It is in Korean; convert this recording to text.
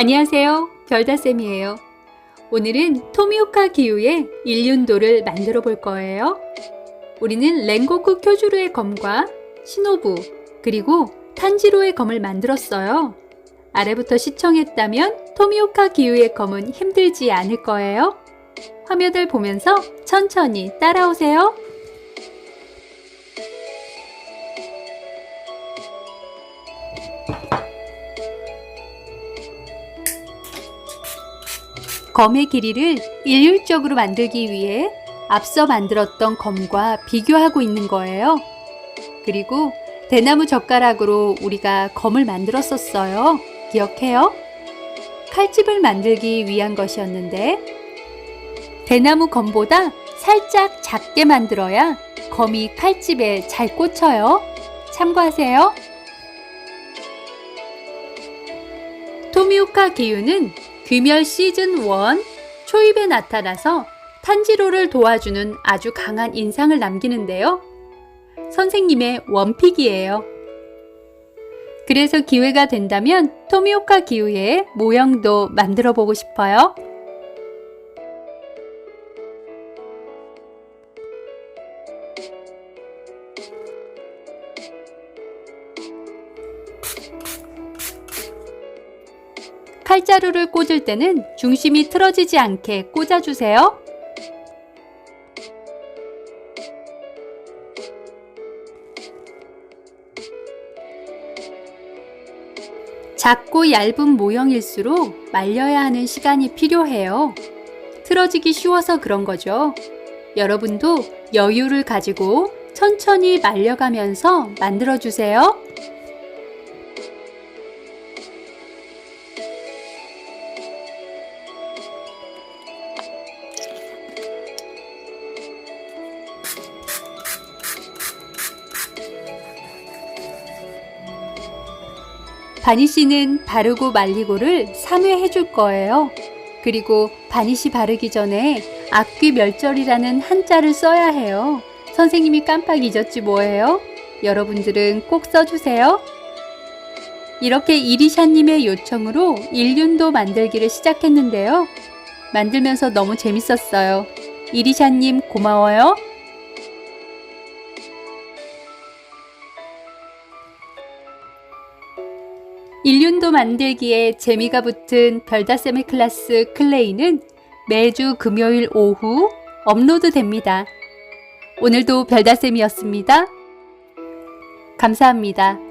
안녕하세요. 별다쌤이에요. 오늘은 토미오카 기후의 일륜도를 만들어 볼 거예요. 우리는 랭고쿠 쿄주루의 검과 시노부 그리고 탄지로의 검을 만들었어요. 아래부터 시청했다면 토미오카 기후의 검은 힘들지 않을 거예요. 화면을 보면서 천천히 따라오세요. 검의 길이를 일률적으로 만들기 위해 앞서 만들었던 검과 비교하고 있는 거예요. 그리고 대나무 젓가락으로 우리가 검을 만들었었어요. 기억해요? 칼집을 만들기 위한 것이었는데 대나무 검보다 살짝 작게 만들어야 검이 칼집에 잘 꽂혀요. 참고하세요. 토미오카 기유는 귀멸 시즌 1 초입에 나타나서 탄지로를 도와주는 아주 강한 인상을 남기는데요. 선생님의 원픽이에요. 그래서 기회가 된다면 토미오카 기후의 모형도 만들어 보고 싶어요. 칼자루를 꽂을 때는 중심이 틀어지지 않게 꽂아주세요. 작고 얇은 모형일수록 말려야 하는 시간이 필요해요. 틀어지기 쉬워서 그런 거죠. 여러분도 여유를 가지고 천천히 말려가면서 만들어주세요. 바니 씨는 바르고 말리고를 3회 해줄 거예요. 그리고 바니 씨 바르기 전에 악귀 멸절이라는 한자를 써야 해요. 선생님이 깜빡 잊었지 뭐예요? 여러분들은 꼭 써주세요. 이렇게 이리샤님의 요청으로 일륜도 만들기를 시작했는데요. 만들면서 너무 재밌었어요. 이리샤님 고마워요. 일륜도 만들기에 재미가 붙은 별다쌤의 클래스 클레이는 매주 금요일 오후 업로드 됩니다. 오늘도 별다쌤이었습니다. 감사합니다.